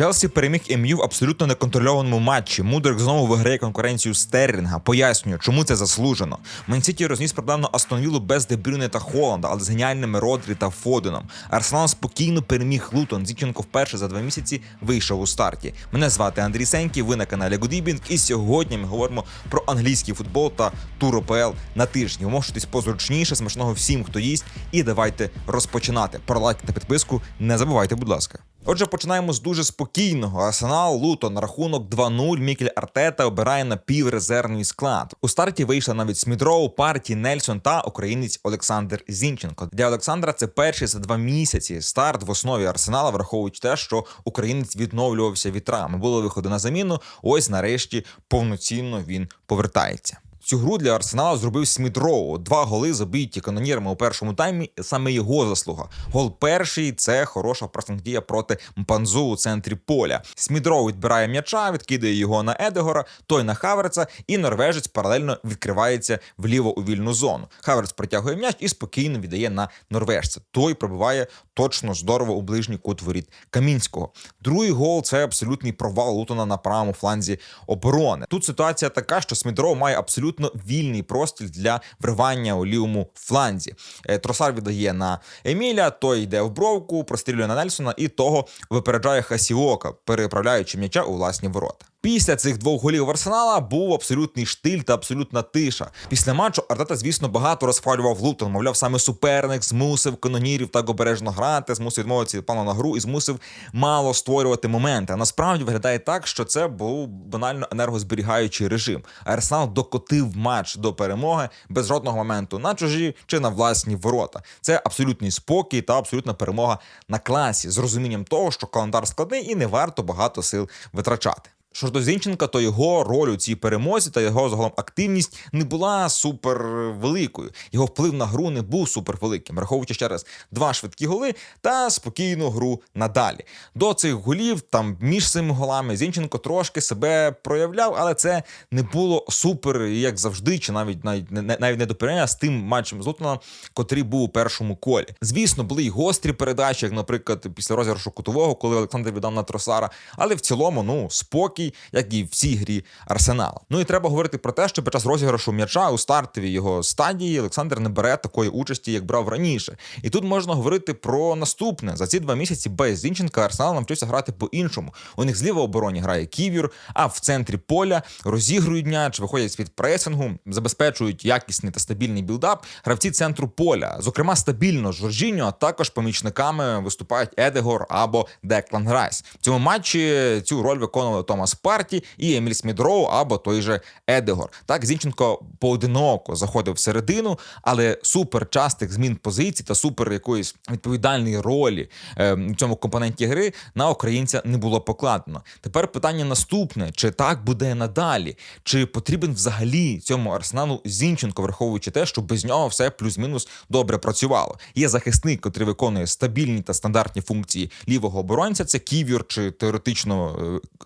Челсі переміг МЮ в абсолютно неконтрольованому матчі. Мудрик знову виграє конкуренцію Стерлінга. Пояснюю, чому це заслужено. Мансіті розніс проблемно Астон Віллу без Дебрюне та Холланда, але з геніальними Родрі та Фоденом. Арсенал спокійно переміг Лутон. Зінченко вперше за два місяці вийшов у старті. Мене звати Андрій Сенький, ви на каналі Гудібінг. І сьогодні ми говоримо про англійський футбол та тур ОПЛ на тижні. Вмовшитись позручніше, смачного всім, хто їсть. І давайте розпочинати. Про лайк та підписку не забувайте, будь ласка. Отже, починаємо з дуже спокійного. Арсенал Лутон рахунок 2-0. Мікель Артета обирає напіврезервний склад. У старті вийшла навіть Смітроу, Парті, Нельсон та українець Олександр Зінченко. Для Олександра це перший за два місяці старт в основі Арсенала, враховуючи те, що українець відновлювався від травми. Були виходи на заміну. Ось нарешті повноцінно він повертається. Цю гру для Арсенала зробив Смітроу. Два голи забиті канонірами у першому таймі. Саме його заслуга. Гол перший це хороша пресинг-дія проти Мпанзу у центрі поля. Смітроу відбирає м'яча, відкидає його на Едегора, той на Хаверца, і норвежець паралельно відкривається вліво у вільну зону. Хаверц притягує м'яч і спокійно віддає на норвежця. Той пробиває точно здорово у ближній кут воріт Камінського. Другий гол це абсолютний провал Лутона на правому фланзі оборони. Тут ситуація така, що Смітроу має абсолютно вільний простір для вривання у лівому фланзі. Е, Тросар віддає на Еміля, той йде в бровку, прострілює на Нельсона і того випереджає Хасіока, переправляючи м'яча у власні ворота. Після цих двох голів Арсенала був абсолютний штиль та абсолютна тиша. Після матчу Артета, звісно, багато розхвалював Лутон. Мовляв, саме суперник змусив канонірів так обережно грати, змусив відмовитися від плану на гру і змусив мало створювати моменти. А насправді виглядає так, що це був банально енергозберігаючий режим. Арсенал докотив матч до перемоги без жодного моменту на чужі чи на власні ворота. Це абсолютний спокій та абсолютна перемога на класі з розумінням того, що календар складний і не варто багато сил витрачати. Що ж до Зінченка, то його роль у цій перемозі та його загалом активність не була супер великою. Його вплив на гру не був супер великим, враховуючи ще раз два швидкі голи та спокійну гру надалі. До цих голів, там між цими голами, Зінченко трошки себе проявляв, але це не було супер, як завжди, чи навіть навіть не навіть не до порівняння з тим матчем з Лутоном, котрий був у першому колі. Звісно, були й гострі передачі, як, наприклад, після розіграшу кутового, коли Олександр віддав на Тросара. Але в цілому, ну, спокій як і в цій грі Арсенала. Ну і треба говорити про те, що під час розіграшу м'яча у стартовій його стадії Олександр не бере такої участі, як брав раніше. І тут можна говорити про наступне: за ці два місяці без Зінченка Арсенал навчився грати по-іншому. У них зліва обороні грає Ків'юр, а в центрі поля розігрують м'яч, виходять з-під пресингу, забезпечують якісний та стабільний білдап. Гравці центру поля, зокрема стабільно Жоржіньо, а також помічниками виступають Едегор або Деклан Грайс. В цьому матчі цю роль виконували Томас Парті і Еміль Смідроу або той же Едегор. Так Зінченко поодиноко заходив всередину, але супер частих змін позицій та супер якоїсь відповідальної ролі е, в цьому компоненті гри на українця не було покладено. Тепер питання наступне: чи так буде надалі? Чи потрібен взагалі цьому арсеналу Зінченко, враховуючи те, що без нього все плюс-мінус добре працювало? Є захисник, який виконує стабільні та стандартні функції лівого оборонця. Це ків'юр чи теоретично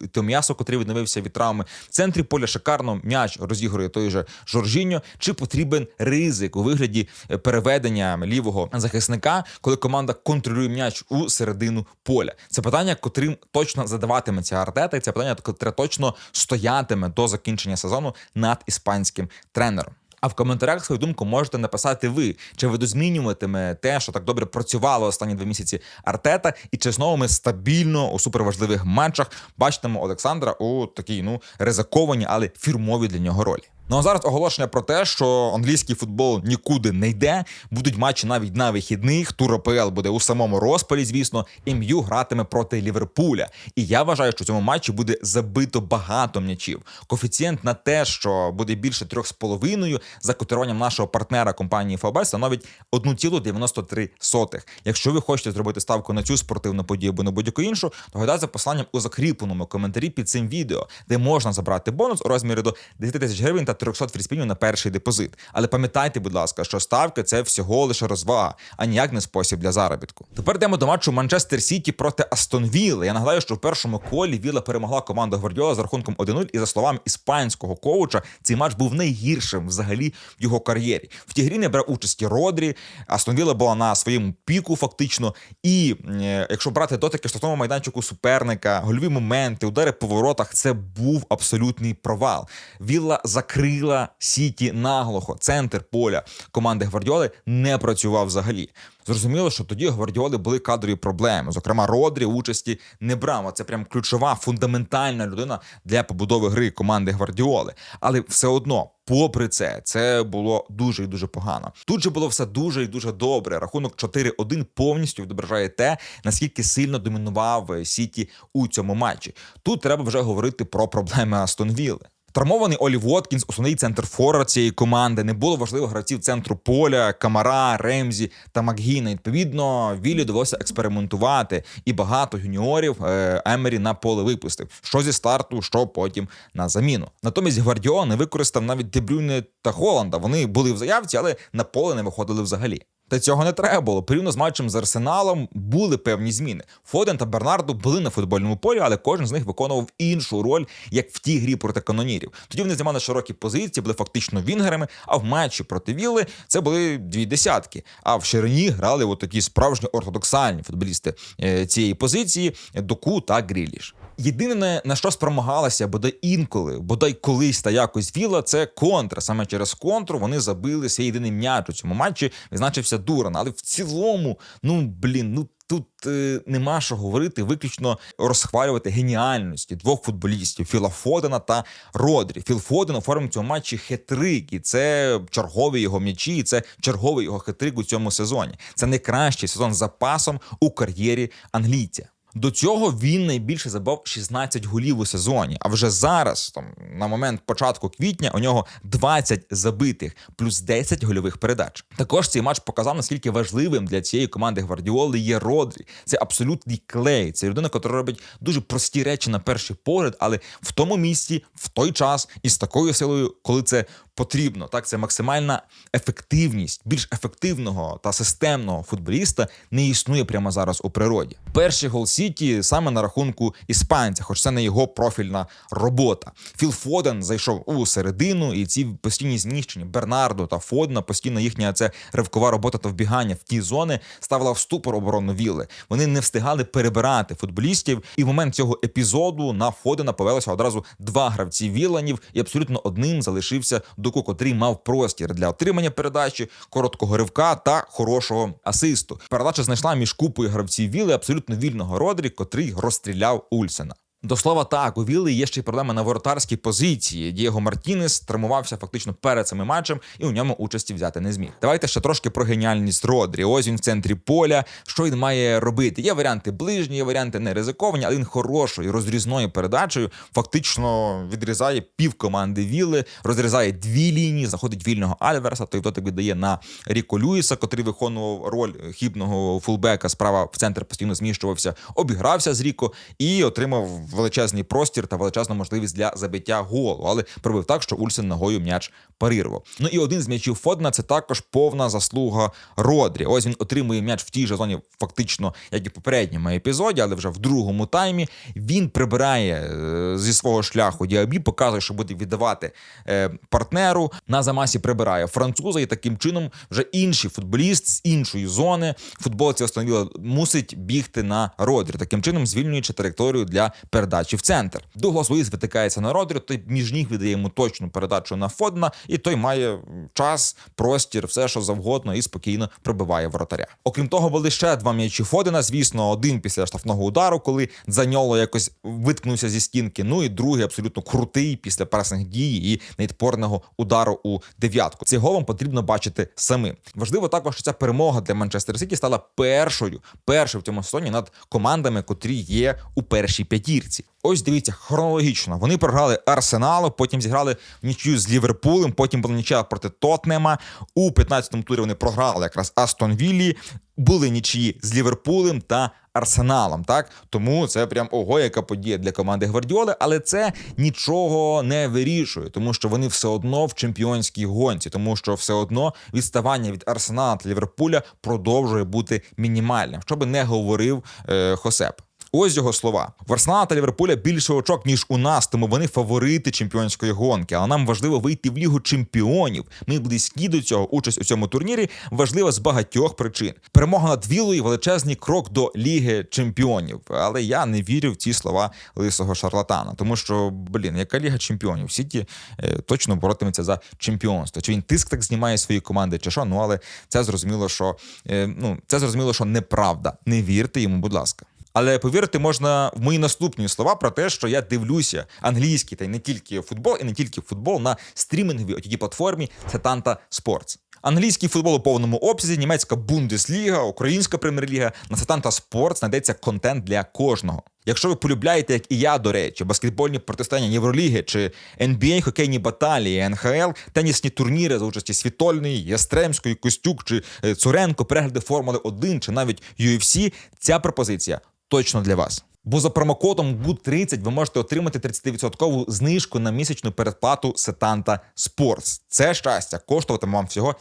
е, Том'ясо, котрий відновився від травми. В центрі поля шикарно м'яч розігрує той же Жоржіньо. Чи потрібен ризик у вигляді е, переведення лівого захисника, коли команда контролює м'яч у середину поля? Це питання, котрим точно задаватиметься Артета, і це питання, котре точно стоятиме до закінчення сезону над іспанським тренером. А в коментарях свою думку можете написати ви, чи видозмінюватиме те, що так добре працювало останні два місяці Артета, і чи знову ми стабільно у суперважливих матчах бачитимо Олександра у такій ну ризикованій, але фірмовій для нього ролі. Ну а зараз оголошення про те, що англійський футбол нікуди не йде. Будуть матчі навіть на вихідних. Тур АПЛ буде у самому розпалі. Звісно, ім'ю гратиме проти Ліверпуля. І я вважаю, що в цьому матчі буде забито багато м'ячів. Коефіцієнт на те, що буде більше трьох з половиною за котируванням нашого партнера компанії ФАБ, становить 1,93. Якщо ви хочете зробити ставку на цю спортивну подію або на будь-яку іншу, то гадайте за посиланням у закріпленому коментарі під цим відео, де можна забрати бонус у розмірі до 10 тисяч гривень та та 300 фріспінів на перший депозит. Але пам'ятайте, будь ласка, що ставки це всього лише розвага, а ніяк не спосіб для заробітку. Тепер йдемо до матчу Манчестер Сіті проти Астон Вілли. Я нагадаю, що в першому колі Вілла перемогла команду Гвардіола з рахунком 1-0, і за словами іспанського коуча, цей матч був найгіршим взагалі в його кар'єрі. В тій грі не брав участі Родрі. Астон Вілла була на своєму піку, фактично. І е, якщо брати дотики штрафному майданчику суперника, гольові моменти, удари по воротах, це був абсолютний провал. Вілла закрила Сіті наглухо. Центр поля команди Гвардіоли не працював взагалі. Зрозуміло, що тоді Гвардіоли були кадрові проблеми. Зокрема, Родрі участі не брав. Це прям ключова фундаментальна людина для побудови гри команди Гвардіоли. Але все одно, попри це, це було дуже і дуже погано. Тут же було все дуже і дуже добре. Рахунок 4-1 повністю відображає те, наскільки сильно домінував Сіті у цьому матчі. Тут треба вже говорити про проблеми Астон Вілли. Травмований Олі Воткінс, основний центр форвард цієї команди. Не було важливих гравців центру поля, Камара, Ремзі та Макгіна. Відповідно, Віллі довелося експериментувати, і багато юніорів е, Емері на поле випустив. Що зі старту, що потім на заміну. Натомість Гвардіол не використав навіть Дебрюне та Холланда. Вони були в заявці, але на поле не виходили взагалі. Та цього не треба було. Порівняно з матчем з Арсеналом були певні зміни. Фоден та Бернарду були на футбольному полі, але кожен з них виконував іншу роль, як в тій грі проти канонірів. Тоді вони займали широкі позиції, були фактично вінгерами. А в матчі проти Вілли це були дві десятки. А в ширині грали от такі справжні ортодоксальні футболісти е, цієї позиції Доку та Гріліш. Єдине на що спромагалася, бодай інколи, бодай колись та якось віла, це контра. Саме через контру вони забили свій єдиний м'яч у цьому матчі. Відзначився Дуран. Але в цілому, ну блін, ну. Тут е, нема що говорити, виключно розхвалювати геніальності двох футболістів Філа Фодена та Родрі. Філ Фоден оформив цьому матчі хитрик, і це чергові його м'ячі, і це черговий його хитрик у цьому сезоні. Це найкращий сезон з запасом у кар'єрі англійця. До цього він найбільше забав 16 голів у сезоні. А вже зараз, там на момент початку квітня, у нього 20 забитих, плюс 10 гольових передач. Також цей матч показав, наскільки важливим для цієї команди Гвардіоли є Родрі. Це абсолютний клей. Це людина, яка робить дуже прості речі на перший погляд, але в тому місці, в той час і з такою силою, коли це потрібно. Так, це максимальна ефективність більш ефективного та системного футболіста не існує прямо зараз у природі. Перший гол Сіті саме на рахунку іспанця, хоч це не його профільна робота. Філ Фоден зайшов у середину, і ці постійні зміщення Бернардо та Фодена, постійно їхня це ривкова робота та вбігання в ті зони ставила в ступор оборону Вілли. Вони не встигали перебирати футболістів, і в момент цього епізоду на Фодена повелося одразу два гравці Віланів, і абсолютно одним залишився Доку, котрий мав простір для отримання передачі, короткого ривка та хорошого асисту. Передача знайшла між купою гравців Віли абсолютно вільного Родрі, котрий розстріляв Ульсена. До слова, так у Вілли є ще й проблеми на воротарській позиції. Дієго Мартінес травмувався фактично перед цим матчем і у ньому участі взяти не зміг. Давайте ще трошки про геніальність Родрі. Ось він в центрі поля. Що він має робити? Є варіанти ближні, є варіанти не ризиковані, але він хорошою розрізною передачею фактично відрізає пів команди Вілли, розрізає дві лінії, заходить вільного Альверса. Той дотик віддає на Ріко Люїса, котрий виконував роль хібного фулбека. Справа в центр постійно зміщувався, обігрався з Ріко і отримав величезний простір та величезну можливість для забиття голу, але пробив так, що Ульсен ногою м'яч парирував. Ну і один з м'ячів Фодна це також повна заслуга Родрі. Ось він отримує м'яч в тій же зоні, фактично, як і в попередньому епізоді, але вже в другому таймі він прибирає е, зі свого шляху діабі, показує, що буде віддавати е, партнеру. На замасі прибирає француза, і таким чином вже інший футболіст з іншої зони футболці Остановіла мусить бігти на Родрі, таким чином звільнюючи територію для передачі в центр. Дуглас Луїс витикається на Родрі, той між ніг віддає йому точну передачу на Фодна, і той має час, простір, все що завгодно, і спокійно пробиває воротаря. Окрім того, були ще два м'ячі Фодена. Звісно, один після штрафного удару, коли Заньоло якось виткнувся зі стінки. Ну і другий абсолютно крутий після пересних дій і невідпорного удару у дев'ятку. Цей голом потрібно бачити самим. Важливо також, що ця перемога для Манчестер Сіті стала першою, першою в цьому сезоні над командами, котрі є у першій п'ятірці. Ось дивіться, хронологічно. Вони програли Арсеналу, потім зіграли в нічию з Ліверпулем, потім була нічия проти Тотнема. У 15-му турі вони програли якраз Астон Віллі, були нічиї з Ліверпулем та арсеналом. Так тому це прям ого, яка подія для команди Гвардіоли, але це нічого не вирішує, тому що вони все одно в чемпіонській гонці, тому що все одно відставання від Арсенала та Ліверпуля продовжує бути мінімальним, що би не говорив е, Хосеп. Ось його слова: в Арсенала та Ліверпуля більше очок ніж у нас, тому вони фаворити чемпіонської гонки. Але нам важливо вийти в лігу чемпіонів. Ми близькі до цього. Участь у цьому турнірі важлива з багатьох причин. Перемога над Вілою величезний крок до ліги чемпіонів. Але я не вірю в ці слова лисого шарлатана, тому що блін, яка ліга чемпіонів? Сіті е, точно боротиметься за чемпіонство. Чи він тиск так знімає свої команди, чи що? Ну але це зрозуміло, що е, ну це зрозуміло, що неправда. Не вірте йому, будь ласка. Але повірити можна в мої наступні слова про те, що я дивлюся англійський та й не тільки футбол, і не тільки футбол на стрімінговій отій платформі Сетанта Sports. Англійський футбол у повному обсязі, німецька Бундесліга, українська прем'єр-ліга на Сетанта Sports знайдеться контент для кожного. Якщо ви полюбляєте, як і я, до речі, баскетбольні протистояння Євроліги чи NBA, хокейні баталії, НХЛ, тенісні турніри за участі Світольної, Ястремської, Костюк чи е, Цуренко, перегляди Формули 1 чи навіть UFC, ця пропозиція точно для вас. Бо за промокодом GOOD30 ви можете отримати 30% знижку на місячну передплату Сетанта Sports. Це щастя коштуватиме вам всього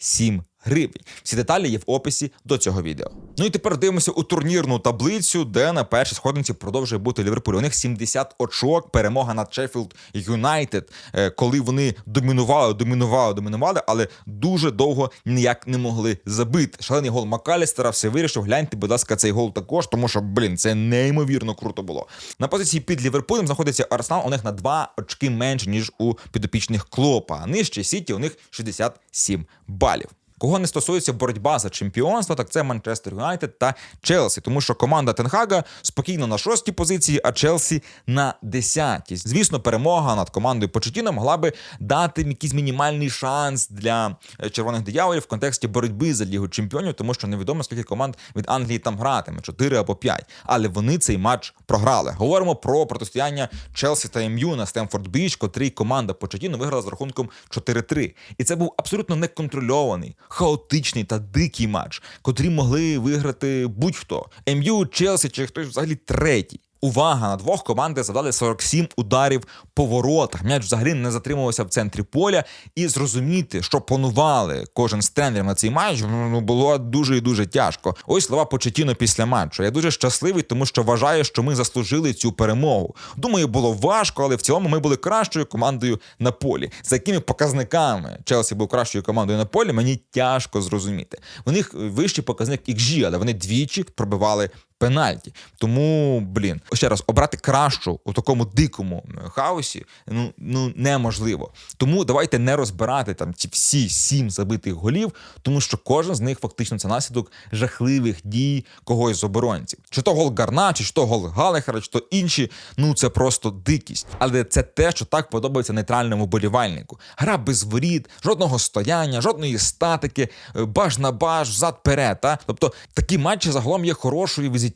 77 гривень. Всі деталі є в описі до цього відео. Ну і тепер дивимося у турнірну таблицю, де на першій сходинці продовжує бути Ліверпуль. У них 70 очок, перемога над Шеффілд Юнайтед, коли вони домінували, домінували, домінували, але дуже довго ніяк не могли забити. Шалений гол Макалістера все вирішив. Гляньте, будь ласка, цей гол також, тому що блін, це неймовірно круто було. На позиції під Ліверпулем знаходиться Арсенал. У них на 2 очки менше ніж у підопічних Клопа. Нижче Сіті у них 67 балів балів. Кого не стосується боротьба за чемпіонство, так це Манчестер Юнайтед та Челсі, тому що команда Тенхага спокійно на шостій позиції, а Челсі на десятій. Звісно, перемога над командою Почетіно могла би дати якийсь мінімальний шанс для е, червоних дияволів в контексті боротьби за лігу чемпіонів, тому що невідомо скільки команд від Англії там гратиме 4 або 5. Але вони цей матч програли. Говоримо про протистояння Челсі та МЮ на Стемфорд Біч, котрий команда Почетіно виграла з рахунком 4-3. І це був абсолютно неконтрольований хаотичний та дикий матч, котрі могли виграти будь-хто МЮ, Челсі чи хтось взагалі третій. Увага на двох команди задали 47 ударів по воротах. М'яч взагалі не затримувався в центрі поля, і зрозуміти, що планували кожен з тренерів на цей матч, ну було дуже і дуже тяжко. Ось слова Почетіно після матчу. Я дуже щасливий, тому що вважаю, що ми заслужили цю перемогу. Думаю, було важко, але в цілому ми були кращою командою на полі. За якими показниками Челсі був кращою командою на полі, мені тяжко зрозуміти. У них вищий показник XG, але вони двічі пробивали пенальті. Тому, блін, ще раз обрати кращу у такому дикому хаосі ну ну неможливо. Тому давайте не розбирати там ці всі сім забитих голів, тому що кожен з них фактично це наслідок жахливих дій когось з оборонців. Чи то гол Гарна, чи то гол Галехера, чи то інші. Ну це просто дикість. Але це те, що так подобається нейтральному болівальнику. Гра без воріт, жодного стояння, жодної статики, баж на баж, взад перед. Та? Тобто такі матчі загалом є хорошою візитівкою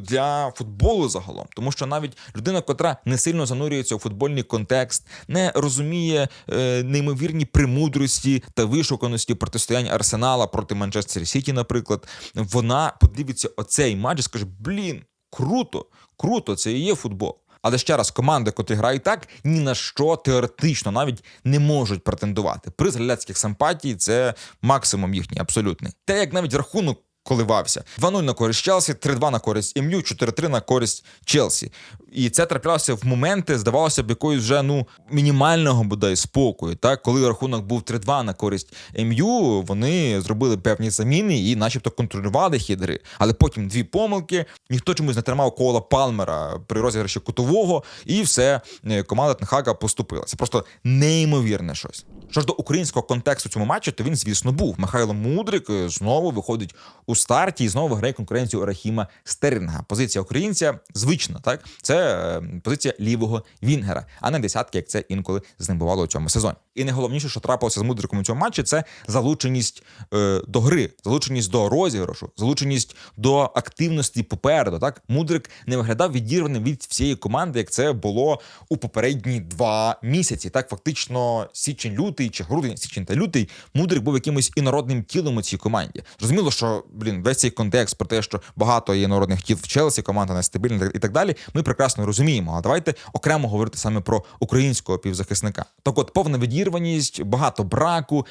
для футболу загалом, тому що навіть людина, котра не сильно занурюється у футбольний контекст, не розуміє е, неймовірні премудрості та вишуканості протистоянь Арсенала проти Манчестер Сіті, наприклад, вона подивиться оцей матч і скаже: Блін, круто, круто, це і є футбол. Але ще раз, команди, котрі грають так, ні на що теоретично навіть не можуть претендувати. Приз гляцьких симпатій це максимум їхній, абсолютний. Те, як навіть рахунок коливався. 2-0 на користь Челсі, 3-2 на користь МЮ, 4-3 на користь Челсі. І це траплялося в моменти, здавалося б, якоїсь вже ну мінімального бодай спокою. Так, коли рахунок був 3-2 на користь МЮ, вони зробили певні заміни і, начебто, контролювали хід гри. Але потім дві помилки. Ніхто чомусь не тримав кола Палмера при розіграші кутового, і все е, команда Тенхага поступила. Це просто неймовірне щось. Що ж до українського контексту цьому матчі, то він, звісно, був. Михайло Мудрик е, знову виходить у старті і знову виграє конкуренцію Рахіма Стерлінга. Позиція українця звична, так це е, позиція лівого Вінгера, а не десятки, як це інколи з ним бувало у цьому сезоні. І найголовніше, що трапилося з Мудриком у цьому матчі, це залученість е, до гри, залученість до розіграшу, залученість до активності попереду. Так Мудрик не виглядав відірваним від всієї команди, як це було у попередні два місяці. Так, фактично, січень-лютий чи грудень, січень та лютий, Мудрик був якимось інородним тілом у цій команді. Зрозуміло, що блін, весь цей контекст про те, що багато є інородних тіл в Челсі, команда нестабільна і так далі. Ми прекрасно розуміємо. А давайте окремо говорити саме про українського півзахисника. Так, от повна відірваність, багато браку.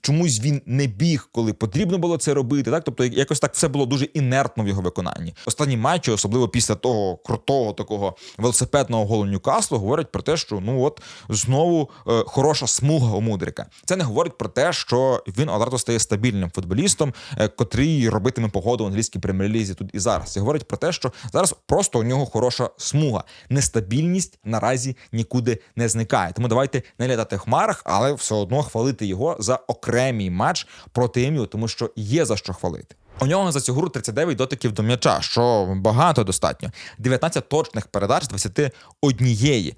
Чомусь він не біг, коли потрібно було це робити. Так, тобто, якось так все було дуже інертно в його виконанні. Останні матчі, особливо після того крутого такого велосипедного голу Ньюкаслу, говорять про те, що ну от знову е, хороша смуга у Мудрика. Це не говорить про те, що він одразу стає стабільним футболістом, е, котрий робитиме погоду в англійській прем'єр-лізі тут і зараз. Це говорить про те, що зараз просто у нього хороша смуга. Нестабільність наразі нікуди не зникає. Тому давайте не літати в хмарах, але все одно хвалити його за окремий матч проти МЮ, тому що є за що хвалити. У нього за цю гру 39 дотиків до м'яча, що багато достатньо. 19 точних передач з 21,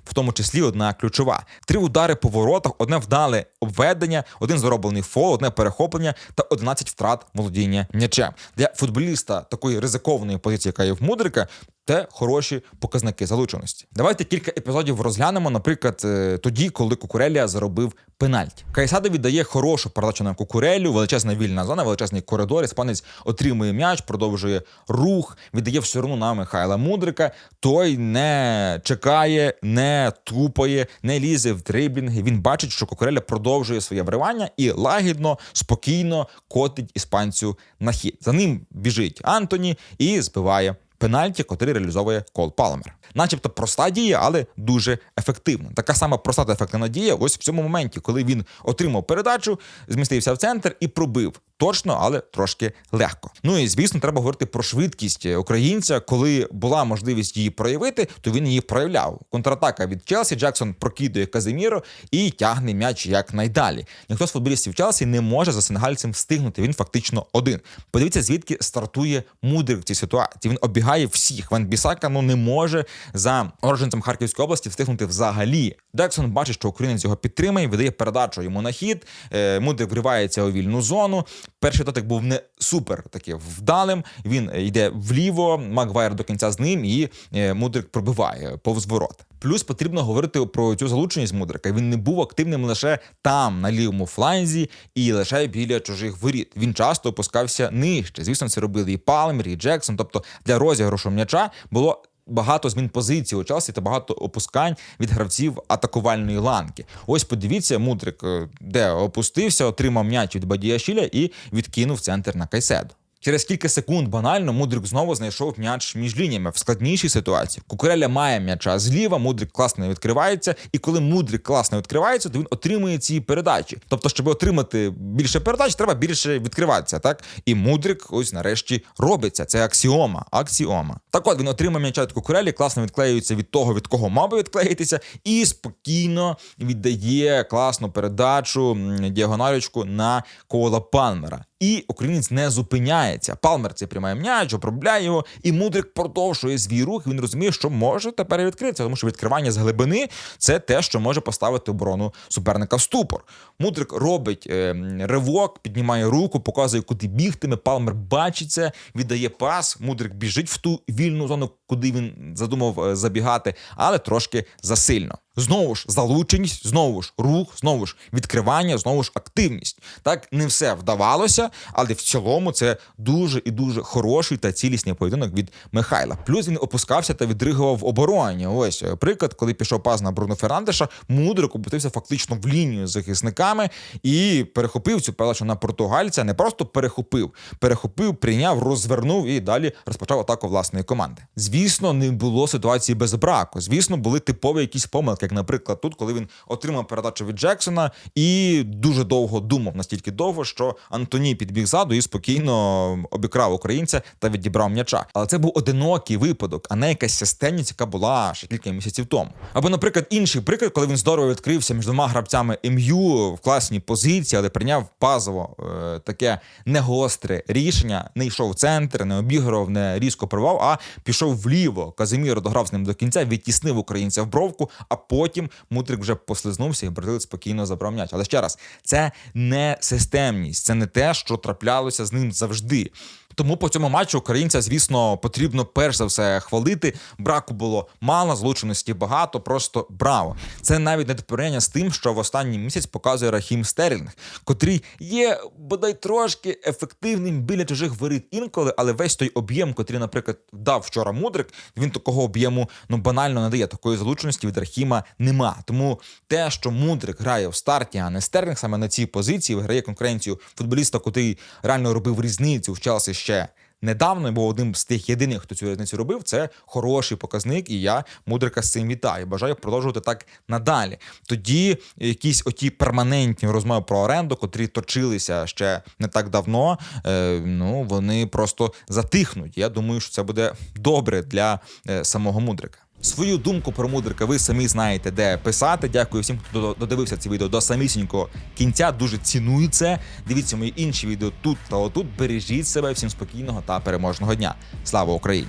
в тому числі одна ключова. Три удари по воротах, одне вдале обведення, один зароблений фол, одне перехоплення та 11 втрат володіння м'ячем. Для футболіста такої ризикованої позиції, яка є в Мудрика, це хороші показники залученості. Давайте кілька епізодів розглянемо. Наприклад, е, тоді, коли Кукурелія заробив пенальті. Кайсадо віддає хорошу передачу на Кукурелю, величезна вільна зона, величезний коридор. Іспанець отримує м'яч, продовжує рух, віддає все одно на Михайла Мудрика. Той не чекає, не тупає, не лізе в дриблінги. Він бачить, що Кукуреля продовжує своє вривання і лагідно, спокійно котить іспанцю на хід. За ним біжить Антоні і збиває пенальті, котрий реалізовує Кол Палмер. Начебто проста дія, але дуже ефективна. Така сама проста та ефективна дія. Ось в цьому моменті, коли він отримав передачу, змістився в центр і пробив. Точно, але трошки легко. Ну і звісно, треба говорити про швидкість українця. Коли була можливість її проявити, то він її проявляв. Контратака від Челсі Джексон прокидує Казиміро і тягне м'яч якнайдалі. Ніхто з футболістів Челсі не може за сенегальцем встигнути. Він фактично один. Подивіться, звідки стартує мудрик в цій ситуації. Він оббігає всіх. Ван Бісака ну не може за уродженцем Харківської області встигнути взагалі. Джексон бачить, що українець його підтримує, видає передачу йому на хід. Е, Мудрик вривається у вільну зону. Перший дотик був не супер таки вдалим. Він йде вліво, Маквайр до кінця з ним, і е, Мудрик пробиває повз ворот. Плюс потрібно говорити про цю залученість Мудрика. Він не був активним лише там, на лівому фланзі, і лише біля чужих воріт. Він часто опускався нижче. Звісно, це робили і Палмер, і Джексон. Тобто для розіграшу м'яча було. Багато змін позицій у Челсі та багато опускань від гравців атакувальної ланки. Ось подивіться, Мудрик, е, де опустився, отримав м'яч від Бадія Шіля і відкинув центр на Кайседу. Через кілька секунд банально Мудрик знову знайшов м'яч між лініями в складнішій ситуації. Кукуреля має м'яча зліва, Мудрик класно відкривається, і коли Мудрик класно відкривається, то він отримує ці передачі. Тобто, щоб отримати більше передач, треба більше відкриватися. Так і Мудрик ось нарешті робиться. Це аксіома. Аксіома. Так от він отримав м'яча від Кукурелі, класно відклеюється від того, від кого мав би відклеїтися, і спокійно віддає класну передачу м, діагоналючку на кола Палмера. І українець не зупиняється. Палмер це приймає м'яч, обробляє його, і мудрик продовжує свій рух. Він розуміє, що може тепер відкритися, тому що відкривання з глибини це те, що може поставити оборону суперника в ступор. Мудрик робить е, ривок, піднімає руку, показує, куди бігтиме. Палмер бачить це, віддає пас. Мудрик біжить в ту вільну зону, куди він задумав е, забігати, але трошки засильно. Знову ж залученість, знову ж рух, знову ж відкривання, знову ж активність. Так не все вдавалося, але в цілому це дуже і дуже хороший та цілісний поєдинок від Михайла. Плюс він опускався та відригував в обороні. Ось е, приклад, коли пішов пас на Бруно Фернандеша, мудрик опустився фактично в лінію з захисниками і перехопив цю передачу на португальця. Не просто перехопив, перехопив, прийняв, розвернув і далі розпочав атаку власної команди. Звісно, не було ситуації без браку. Звісно, були типові якісь помилки як, наприклад, тут, коли він отримав передачу від Джексона і дуже довго думав, настільки довго, що Антоні підбіг ззаду і спокійно обікрав українця та відібрав м'яча. Але це був одинокий випадок, а не якась системність, яка була ще кілька місяців тому. Або, наприклад, інший приклад, коли він здорово відкрився між двома гравцями МЮ в класній позиції, але прийняв пазово е, таке негостре рішення, не йшов в центр, не обігрував, не різко провав, а пішов вліво. Казиміро дограв з ним до кінця, відтіснив українця в бровку, а потім мутрик вже послизнувся і бразилець спокійно забрав м'яч. Але ще раз, це не системність, це не те, що траплялося з ним завжди. Тому по цьому матчу українця, звісно, потрібно перш за все хвалити. Браку було мало, злочинності багато, просто браво. Це навіть не порівняння з тим, що в останній місяць показує Рахім Стерлінг, котрий є бодай трошки ефективним біля чужих воріт інколи, але весь той об'єм, котрий, наприклад, дав вчора Мудрик, він такого об'єму ну банально не дає. Такої залученості від Рахіма нема. Тому те, що Мудрик грає в старті, а не Стерлінг, саме на цій позиції виграє конкуренцію футболіста, котрий реально робив різницю в Челсі ще недавно, був одним з тих єдиних, хто цю різницю робив. Це хороший показник, і я мудрика з цим вітаю. Бажаю продовжувати так надалі. Тоді якісь оті перманентні розмови про оренду, котрі точилися ще не так давно. Е, ну вони просто затихнуть. Я думаю, що це буде добре для е, самого мудрика. Свою думку про мудрика ви самі знаєте, де писати. Дякую всім, хто додивився це відео до самісінького кінця. Дуже ціную це. Дивіться мої інші відео тут та отут. Бережіть себе, всім спокійного та переможного дня. Слава Україні!